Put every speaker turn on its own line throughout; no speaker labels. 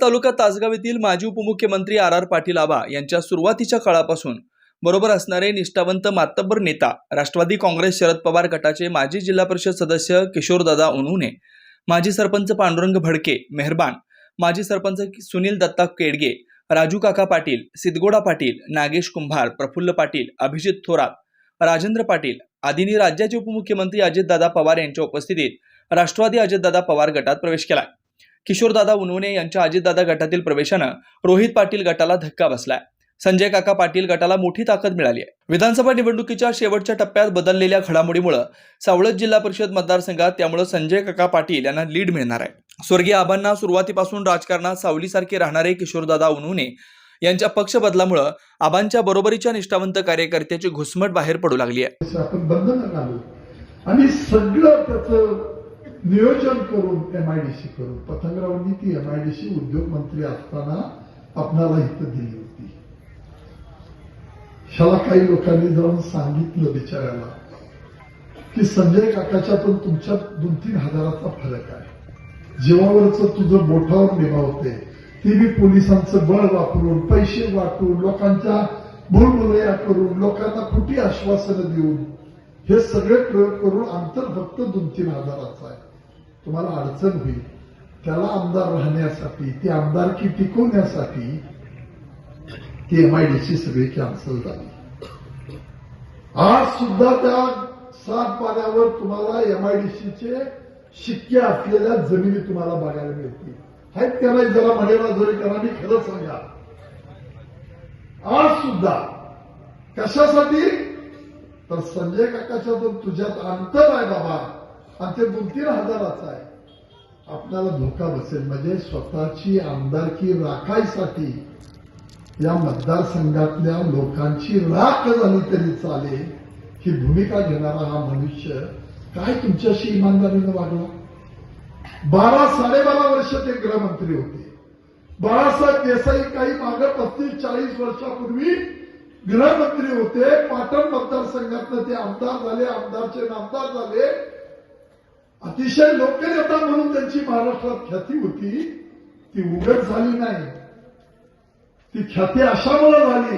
तालुका तासगाव येथील माजी उपमुख्यमंत्री आर आर पाटील आबा यांच्या सुरुवातीच्या काळापासून बरोबर असणारे निष्ठावंत मातब्बर नेता राष्ट्रवादी काँग्रेस शरद पवार गटाचे माजी जिल्हा परिषद सदस्य किशोरदादा उन्हुने माजी सरपंच पांडुरंग भडके मेहरबान माजी सरपंच सुनील दत्ता केडगे राजू काका पाटील सिद्धगोडा पाटील नागेश कुंभार प्रफुल्ल पाटील अभिजित थोरात राजेंद्र पाटील आदींनी राज्याचे उपमुख्यमंत्री अजितदादा पवार यांच्या उपस्थितीत राष्ट्रवादी अजितदादा पवार गटात प्रवेश केला. किशोरदादा उनवणे यांच्या अजितदादा गटातील प्रवेशानं रोहित पाटील गटाला धक्का बसलाय. संजय काका पाटील गटाला मोठी ताकद मिळाली आहे. विधानसभा निवडणुकीच्या शेवटच्या टप्प्यात बदललेल्या घडामोडीमुळे सावळत जिल्हा परिषद मतदारसंघात त्यामुळे संजय काका पाटील यांना लीड मिळणार आहे. स्वर्गीय आबांना सुरुवातीपासून राजकारणात सावलीसारखे राहणारे किशोरदादा उनवणे यांच्या पक्ष बदलामुळे आबांच्या बरोबरीच्या निष्ठावंत कार्यकर्त्याची घुसमट बाहेर पडू लागली आहे.
असं आपण बंधन घालू आणि सगळं त्याचं नियोजन करून एमआयडीसी करू पतंगरावांनी ती एमआयडीसी उद्योग मंत्री असताना आपणाला इथं दिली होती. ह्याला काही लोकांनी जाऊन सांगितलं बिचाऱ्याला की संजय काकाच्या पण तुमच्या दोन तीन हजाराचा फरक आहे. जीवावरच तुझं बोटावर निभावते ती बी पोलिसांचं बळ वापरून पैसे वाटून लोकांच्या भूलभुलया करून लोकांना खोटी आश्वासनं देऊन हे सगळे प्रयोग करून अंतर फक्त दोन तीन हजाराचा आहे. तुम्हाला अडचण होईल. त्याला आमदार राहण्यासाठी ती आमदारकी टिकवण्यासाठी ती एमआयडीसी सगळी कॅन्सल झाली. आज सुद्धा त्या सात पाण्यावर तुम्हाला एमआयडीसीचे शिक्के असलेल्या जमिनी तुम्हाला बघायला मिळतील. आहेत त्या नाही जरा म्हणेला जरी करा मी खरं सांगा. आज सुद्धा कशासाठी? तर संजय काकाच्या दोन तुझ्यात अंतर आहे बाबा. आणि दोन तीन हजाराचं आहे. आपल्याला धोका बसेल. म्हणजे स्वतःची आमदारकी राखायसाठी या मतदारसंघातल्या लोकांची राख झाली तरी चालेल. ही भूमिका घेणारा हा मनुष्य काय तुमच्याशी इमानदारीनं वागला? बारा साडेबारा वर्ष ते गृहमंत्री होते. बाळासाहेब देसाई काही मागं पस्तीस चाळीस वर्षापूर्वी गृहमंत्री होते. पाटण मतदारसंघातनं ते आमदार झाले आमदारचे नामदार झाले. अतिशय लोकनेता म्हणून त्यांची महाराष्ट्रात ख्याती होती ती उघड झाली नाही. ती ख्याती अशामुळे झाली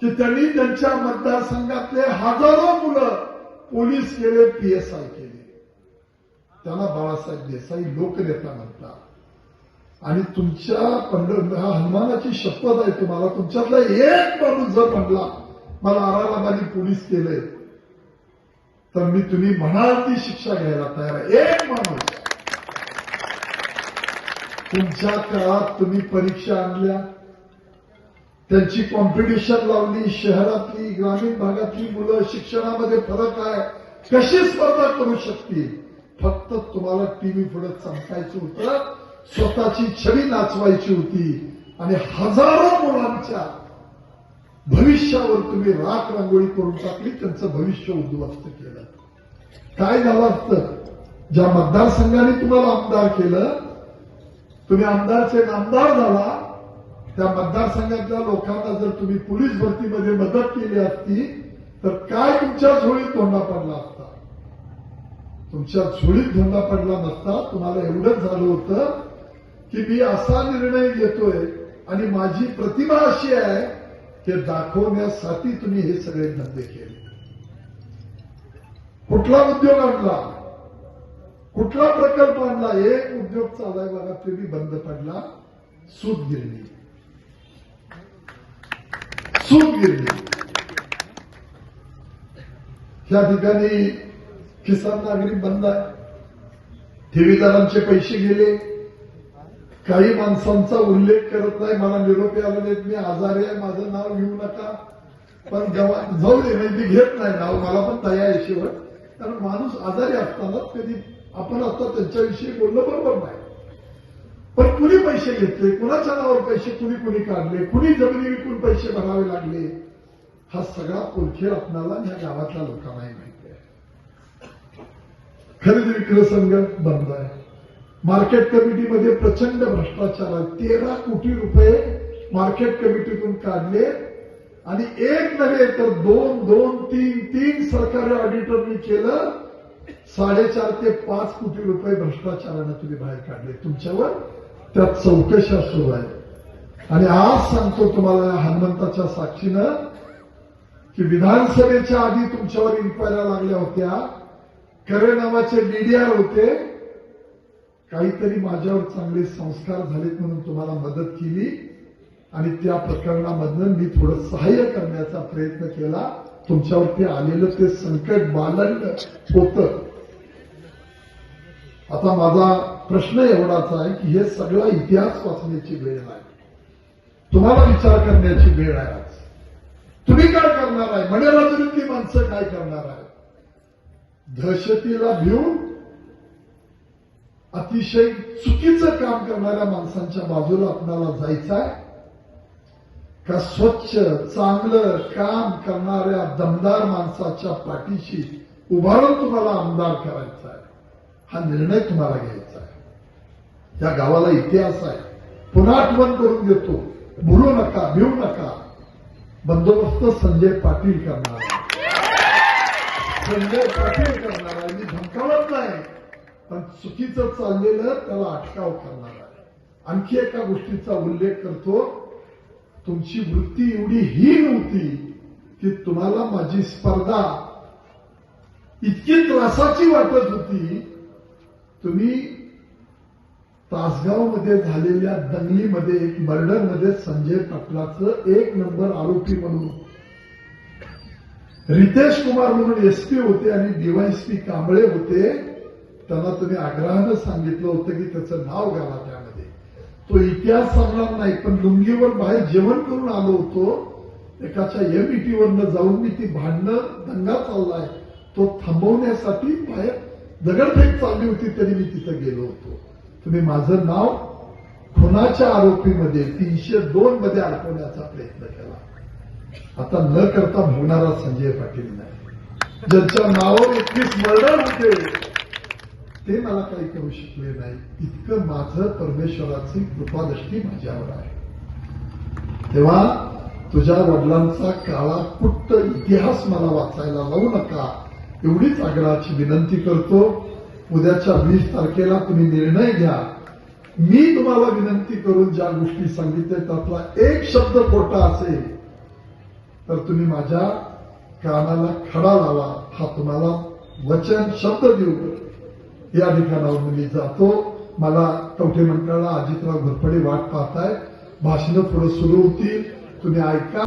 की त्यांनी त्यांच्या मतदारसंघातले हजारो मुलं पोलीस केले पीएसआय केले. त्यांना बाळासाहेब देसाई लोकनेता म्हणतात. आणि तुमच्या पंढर हा हनुमानाची शपथ आहे तुम्हाला. तुमच्यातला एक माणूस जर म्हणला मला आरामाने पोलीस केले तर मी तुम्ही म्हणाल ती शिक्षा घ्यायला तयार आहे. एक माणूस. तुमच्या काळात तुम्ही परीक्षा आणल्या. त्यांची कॉम्पिटिशन लावली. शहरातली ग्रामीण भागातली मुलं शिक्षणामध्ये फरक आहे. कशी स्पर्धा करू शकतील? फक्त तुम्हाला टीव्ही पुढे चमकायचं होतं. स्वतःची छवी नाचवायची होती. आणि हजारो मुलांच्या भविष्यावर तुम्ही राख रांगोळी करून टाकली त्यांचं भविष्य उद्ध्वस्त केलं. काय झालं असतं? ज्या मतदारसंघाने तुम्हाला आमदार केलं तुम्ही आमदारचे नामदार झाला त्या मतदारसंघातल्या लोकांना जर तुम्ही पोलीस भरतीमध्ये मदत केली असती तर काय तुमच्या झोळीत धोंडा पडला असता? तुमच्या झोळीत धोंडा पडला नसता. तुम्हाला एवढंच झालं होतं की मी असा निर्णय घेतोय आणि माझी प्रतिभा अशी आहे ते दाखवण्यासाठी तुम्ही हे सगळे धंदे केले. कुठला उद्योग आणला? कुठला प्रकल्प आणला? एक उद्योग चालाय बघा तुम्ही बंद पडला. सूत गिरणी. सूत गिरणी. या ठिकाणी किसान नागरिक बंद आहे. ठेवीदारांचे पैसे गेले. काही माणसांचा उल्लेख करत नाही मला निरोपी आला नाहीत मी आजारी आहे माझं नाव घेऊ नका. पण जेव्हा जाऊ दे नाही मी घेत नाही नाव मला पण दया आहे शेवट कारण माणूस आजारी असताना कधी आपण आता त्यांच्याविषयी बोलणं बरोबर नाही. पण कुणी पैसे घेतले कुणाच्या नावावर पैसे कुणी कुणी काढले कुणी जमिनी विकून पैसे भरावे लागले हा सगळा पोलखेळ आपणाला ह्या गावातल्या लोकांनाही माहिती आहे. खरेदी विक्री संघ बंद आहे. मार्केट कमिटीमध्ये प्रचंड भ्रष्टाचार आहे. तेरा कोटी रुपये मार्केट कमिटीतून काढले. आणि एक नव्हे तर दोन दोन तीन तीन सरकारी ऑडिटरनी केलं. साडेचार ते पाच कोटी रुपये भ्रष्टाचारानं तुम्ही बाहेर काढले. तुमच्यावर त्यात चौकशा सुरू आहेत आणि आज सांगतो तुम्हाला हनुमंताच्या साक्षीनं की विधानसभेच्या आधी तुमच्यावर इन्क्वायऱ्या लागल्या होत्या. करे नावाचे मीडिया होते. काहीतरी माझ्यावर चांगले संस्कार झालेत म्हणून तुम्हाला मदत केली. आणि त्या प्रकरणामधनं मी थोडं सहाय्य करण्याचा प्रयत्न केला. तुमच्यावरती आलेलं ते संकट बालंड होत. आता माझा प्रश्न एवढाच आहे की हे सगळा इतिहास वाचण्याची वेळ आहे. तुम्हाला विचार करण्याची वेळ आहे आज. तुम्ही काय करणार आहे? मनेराजुरीतली माणसं काय करणार आहे दहशतीला भिवून अतिशय चुकीचं काम करणाऱ्या माणसांच्या बाजूला आपल्याला जायचं आहे का स्वच्छ चांगलं काम करणाऱ्या दमदार माणसाच्या पाठीशी उभारून तुम्हाला आमदार करायचा आहे हा निर्णय तुम्हाला घ्यायचा आहे या गावाला इतिहास आहे. पुन्हा आठवण करून देतो. भुलू नका भिवू नका. बंदोबस्त संजय पाटील करणार आहे. संजय पाटील करणार आहे. मी धमकावत नाही. पण चुकीचं चाललेलं त्याला अटकाव करणार आहे. आणखी एका गोष्टीचा उल्लेख करतो. तुमची वृत्ती एवढी हीन होती की तुम्हाला माझी स्पर्धा इतकी त्रासाची वाटत होती. तुम्ही तासगावमध्ये झालेल्या दंगलीमध्ये एक मर्डरमध्ये संजय पाटलाचं एक नंबर आरोपी म्हणून. रितेश कुमार म्हणून एसपी होते आणि डीवायएसपी कांबळे होते. त्यांना तुम्ही आग्रहानं सांगितलं होतं की त्याचं नाव घाला त्यामध्ये. तो इतिहास सांगणार नाही पण लुंगीवर बाहेर जेवण करून आलो होतो. एकाच्या एमईटीवरनं जाऊन मी ती भांडणं दंगा चाललाय. तो थांबवण्यासाठी बाहेर दगडफेक चालली होती तरी मी तिथं गेलो होतो. तुम्ही माझं नाव खुनाच्या आरोपीमध्ये तीनशे दोन मध्ये अडकवण्याचा प्रयत्न केला. आता न करता भोगणारा संजय पाटील नाही. ज्यांच्या नावावर एकवीस मर्डर होते ते मला काही करू शकले नाही. इतकं माझं परमेश्वराची कृपादृष्टी माझ्यावर आहे. तेव्हा तुझ्या वडिलांचा काळा कुट्ट इतिहास मला वाचायला लावू नका. एवढीच आग्रहाची विनंती करतो. उद्याच्या वीस तारखेला तुम्ही निर्णय घ्या. मी तुम्हाला विनंती करून ज्या गोष्टी सांगितल्या त्यातला एक शब्द खोटा असेल तर तुम्ही माझ्या कानाला खडा लावा. हा तुम्हाला वचन शब्द देऊ. या ठिकाणावर मी जातो. मला कवठे मंडळाला अजितराव घोरपडे वाट पाहताय. भाषणं पुढे सुरू होतील. तुम्ही ऐका.